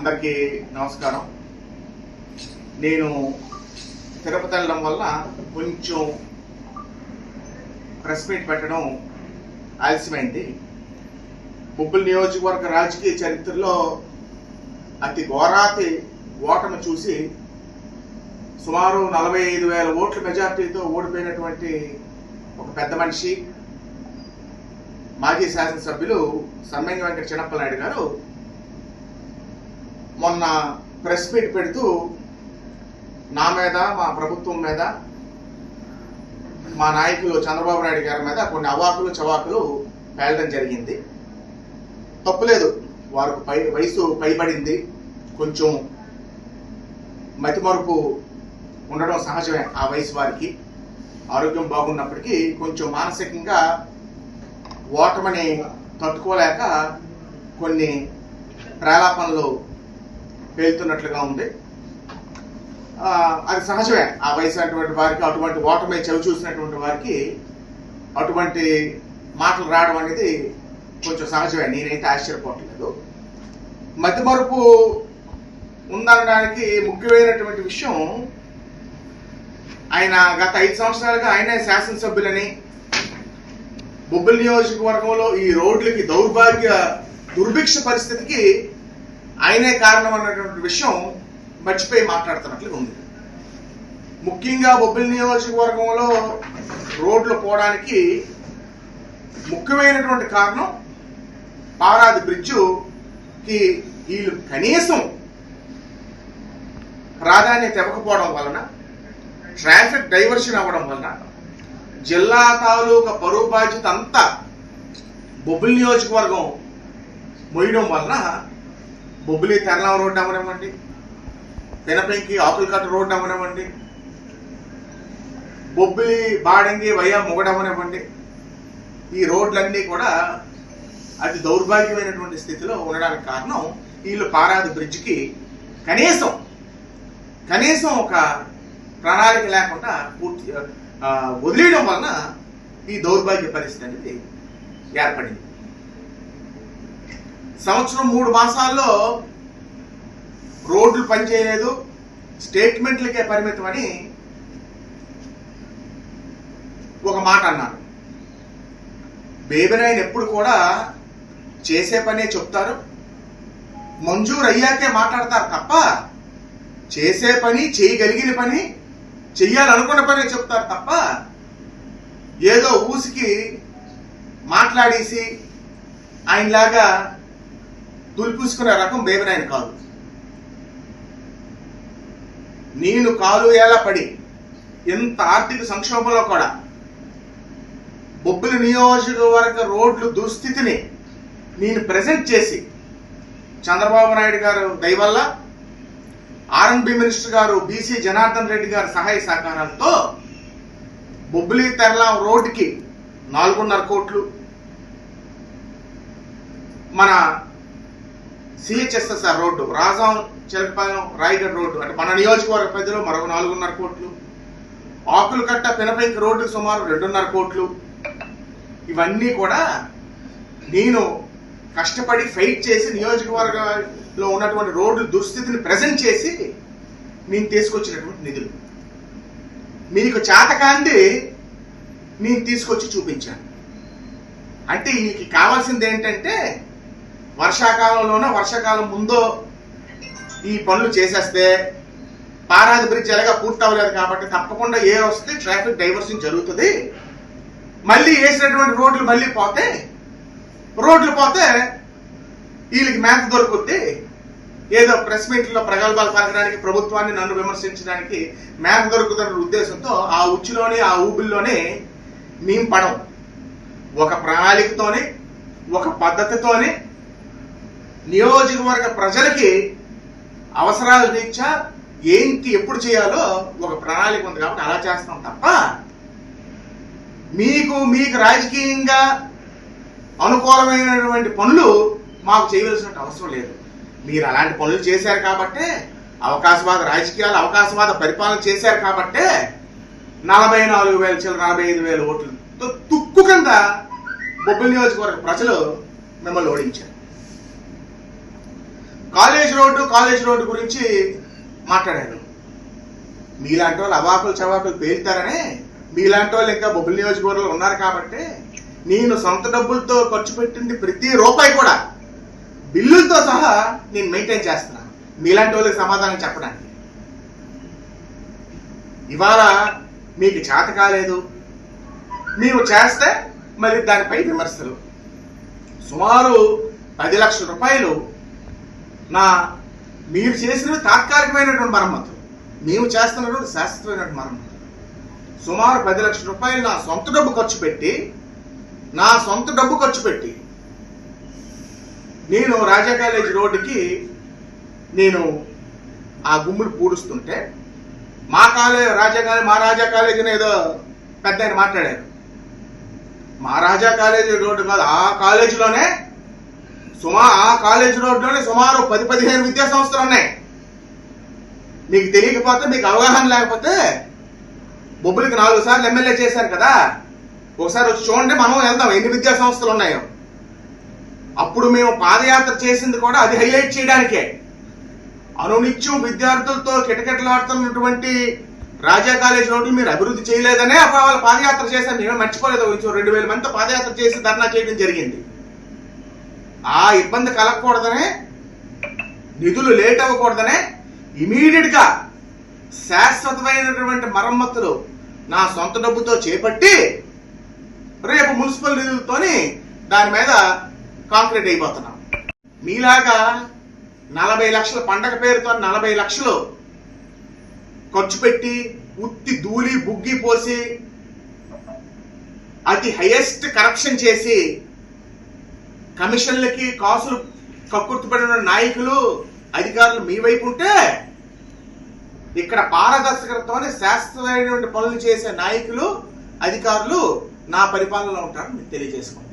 అందరికీ నమస్కారం. నేను తిరుపతి వెళ్ళడం వల్ల కొంచెం ప్రెస్ మీట్ పెట్టడం ఆలస్యమైంది. బొబ్బుల నియోజకవర్గ రాజకీయ చరిత్రలో అతి ఘోరాతి ఓటమి చూసి సుమారు నలభై ఐదు వేల ఓట్ల మెజార్టీతో ఓడిపోయినటువంటి ఒక పెద్ద మనిషి మాజీ శాసనసభ్యులు సమ్మంగి వెంకట చిన్నప్పనాయుడు గారు మొన్న ప్రెస్ మీట్ పెడుతూ నా మీద మా ప్రభుత్వం మీద మా నాయకులు చంద్రబాబు నాయుడు గారి మీద కొన్ని అవాకులు చవాకులు పేలడం జరిగింది. తప్పులేదు. వారికి పై వయసు పైబడింది. కొంచెం మతిమరుపు ఉండడం సహజమే ఆ వయసు వారికి. ఆరోగ్యం బాగున్నప్పటికీ కొంచెం మానసికంగా ఓటమిని తట్టుకోలేక కొన్ని ప్రేలాపనలు పేలుతున్నట్లుగా ఉంది. అది సహజమే. ఆ వయసు అటువంటి వారికి అటువంటి ఓటమి చవి చూసినటువంటి వారికి అటువంటి మాటలు రావడం అనేది కొంచెం సహజమే. నేనైతే ఆశ్చర్యపోవట్లేదు. మతిమరుపు ఉందనడానికి ముఖ్యమైనటువంటి విషయం ఆయన గత ఐదు సంవత్సరాలుగా ఆయనే శాసనసభ్యులని బొబ్బిలి నియోజకవర్గంలో ఈ రోడ్లకి దౌర్భాగ్య దుర్భిక్ష పరిస్థితికి ఆయనే కారణం అన్నటువంటి విషయం మర్చిపోయి మాట్లాడుతున్నట్లుగా ఉంది. ముఖ్యంగా బొబ్బిలి నియోజకవర్గంలో రోడ్లు పోవడానికి ముఖ్యమైనటువంటి కారణం పారాది బ్రిడ్జుకి వీళ్ళు కనీసం ప్రాధాన్యత ఇవ్వకపోవడం వలన ట్రాఫిక్ డైవర్షన్ అవ్వడం వలన జిల్లా తాలూకా పరువు బాధ్యత అంతా బొబ్బిలి నియోజకవర్గం మొయ్యడం వలన బొబ్బిలి తెరలం రోడ్డు అవ్వనివ్వండి. తినపెంకి ఆకులకట్ట రోడ్డు అవ్వనివ్వండి. బొబ్బిలి బాడంగి వయ్య మొగడవనివ్వండి ఈ రోడ్లన్నీ కూడా అతి దౌర్భాగ్యమైనటువంటి స్థితిలో ఉండడానికి కారణం వీళ్ళు పారాది బ్రిడ్జ్కి కనీసం కనీసం ఒక ప్రణాళిక లేకుండా పూర్తి వదిలేయడం వలన ఈ దౌర్భాగ్య పరిస్థితి అనేది ఏర్పడింది. సంవత్సరం మూడు మాసాల్లో రోడ్లు పనిచేయలేదు స్టేట్మెంట్లకే పరిమితం అని ఒక మాట అన్నారు. బేబినాయన్ ఎప్పుడు కూడా చేసే పనే చెప్తారు. మంజూరు అయ్యాకే మాట్లాడతారు తప్ప చేసే పని చేయగలిగిన పని చెయ్యాలనుకున్న పనే చెప్తారు తప్ప ఏదో ఊసికి మాట్లాడేసి ఆయనలాగా దులిపూసుకునే రకం బేబినాయన్ కాదు. నేను కాలు ఎలా పడి ఎంత ఆర్థిక సంక్షోభంలో కూడా బొబ్బిలి నియోజకవర్గ రోడ్లు దుస్థితిని నేను ప్రజెంట్ చేసి చంద్రబాబు నాయుడు గారు దయవల్ల ఆర్ఎన్బి మినిస్టర్ గారు బీసీ జనార్దన్ రెడ్డి గారి సహాయ సహకారాలతో బొబ్బిలి తెరలాం రోడ్డుకి నాలుగున్నర కోట్లు మన CHSSR road Rajam Cherapalem Rayagada road అంటే మన నియోజకవర్గ పరిధిలో మరొక నాలుగున్నర కోట్లు ఆకులు కట్ట పినపెంకి రోడ్డు సుమారు రెండున్నర కోట్లు. ఇవన్నీ కూడా నేను కష్టపడి ఫైట్ చేసి నియోజకవర్గంలో ఉన్నటువంటి రోడ్లు దుస్థితిని ప్రజెంట్ చేసి నేను తీసుకొచ్చినటువంటి నిధులు. మీకు చేతకాంది నేను తీసుకొచ్చి చూపించాను. అంటే వీళ్ళకి కావాల్సింది ఏంటంటే వర్షాకాలంలోనో వర్షాకాలం ముందో ఈ పనులు చేసేస్తే పారాది బ్రిడ్జ్ ఎలాగా పూర్తి అవ్వలేదు కాబట్టి తప్పకుండా ఏ వస్తే ట్రాఫిక్ డైవర్షన్ జరుగుతుంది. మళ్ళీ వేసినటువంటి రోడ్లు మళ్ళీ పోతే రోడ్లు పోతే వీళ్ళకి మేత దొరుకుద్ది. ఏదో ప్రెస్ మీట్లో ప్రగల్భాలు పలకడానికి ప్రభుత్వాన్ని నన్ను విమర్శించడానికి మేత దొరుకుతున్న ఉద్దేశంతో ఆ ఉచ్చులోనే ఆ ఊబుల్లోనే మేము పడం ఒక ప్రణాళికతోనే ఒక పద్ధతితోనే నియోజకవర్గ ప్రజలకి అవసరాల రీత్యా ఏంటి ఎప్పుడు చేయాలో ఒక ప్రణాళిక ఉంది కాబట్టి అలా చేస్తాం తప్ప మీకు మీకు రాజకీయంగా అనుకూలమైనటువంటి పనులు మాకు చేయవలసిన అవసరం లేదు. మీరు అలాంటి పనులు చేశారు కాబట్టే అవకాశవాద రాజకీయాలు అవకాశవాద పరిపాలన చేశారు కాబట్టే నలభై నాలుగు వేల చిల్లర నలభై ఐదు వేల ఓట్లతో తుక్కు కింద బొబ్బిలి నియోజకవర్గ ప్రజలు మిమ్మల్ని ఓడించారు. కాలేజ్ రోడ్డు కాలేజ్ రోడ్డు గురించి మాట్లాడాను. మీలాంటి వాళ్ళు అవాకులు చవాకులు పేలుతారనే మీలాంటి వాళ్ళు ఇంకా బొబ్బుల నియోజకవర్గంలో ఉన్నారు కాబట్టి నేను సొంత డబ్బులతో ఖర్చు పెట్టింది ప్రతి రూపాయి కూడా బిల్లులతో సహా నేను మెయింటైన్ చేస్తున్నాను మీలాంటి వాళ్ళకి సమాధానం చెప్పడానికి. ఇవాళ మీకు చేత కాలేదు. మేము చేస్తే మరి దానిపై విమర్శలు. సుమారు పది లక్షల రూపాయలు నా మీరు చేసినవి తాత్కాలికమైనటువంటి మరమ్మతు మేము చేస్తున్నటువంటి శాశ్వతమైనటువంటి మరమ్మతు సుమారు పది లక్షల రూపాయలు నా సొంత డబ్బు ఖర్చు పెట్టి నా సొంత డబ్బు ఖర్చు పెట్టి నేను రాజా కాలేజ్ రోడ్డుకి నేను ఆ గుమ్ములు పూడుస్తుంటే మా కాలేజ్ రాజా కాలేజ్ మా రాజా కాలేజ్ ఏదో పెద్ద ఆయన మాట్లాడారు మా రాజా కాలేజీ రోడ్డు కాదు ఆ కాలేజీలోనే సుమా ఆ కాలేజ్ రోడ్లోనే సుమారు పది పదిహేను విద్యా సంస్థలు ఉన్నాయి. మీకు తెలియకపోతే మీకు అవగాహన లేకపోతే బొబ్బులకి నాలుగు సార్లు ఎమ్మెల్యే చేశారు కదా. ఒకసారి వచ్చి చూడండి మనం వెళ్దాం ఎన్ని విద్యా సంస్థలు ఉన్నాయో. అప్పుడు మేము పాదయాత్ర చేసింది కూడా అది హైలైట్ చేయడానికే. అనునిత్యం విద్యార్థులతో కిటకిటలాడుతున్నటువంటి రాజా కాలేజ్ రోడ్డు మీరు అభివృద్ధి చేయలేదనే అప్పుడు వాళ్ళు పాదయాత్ర చేశారు. మేమే మర్చిపోలేదు రెండు వేల మందితో పాదయాత్ర చేసి ధర్నా చేయడం జరిగింది. ఆ ఇబ్బంది కలగకూడదనే నిధులు లేట్ అవ్వకూడదనే ఇమీడియట్గా శాశ్వతమైనటువంటి మరమ్మతులు నా సొంత డబ్బుతో చేపట్టి రేపు మున్సిపల్ నిధులతోని దాని మీద కాంక్రీట్ అయిపోతున్నాం. మీలాగా నలభై లక్షల పండగ పేరుతో నలభై లక్షలు ఖర్చు పెట్టి ఉత్తి ధూళి బుగ్గి పోసి అతి హైయెస్ట్ కరప్షన్ చేసి కమిషన్లకి కాసులు కక్కుర్తిపడిన నాయకులు అధికారులు మీ వైపు ఉంటే ఇక్కడ పారదర్శకతతోనే శాశ్వతమైనటువంటి పనులు చేసే నాయకులు అధికారులు నా పరిపాలనలో ఉంటారని తెలియజేసుకోండి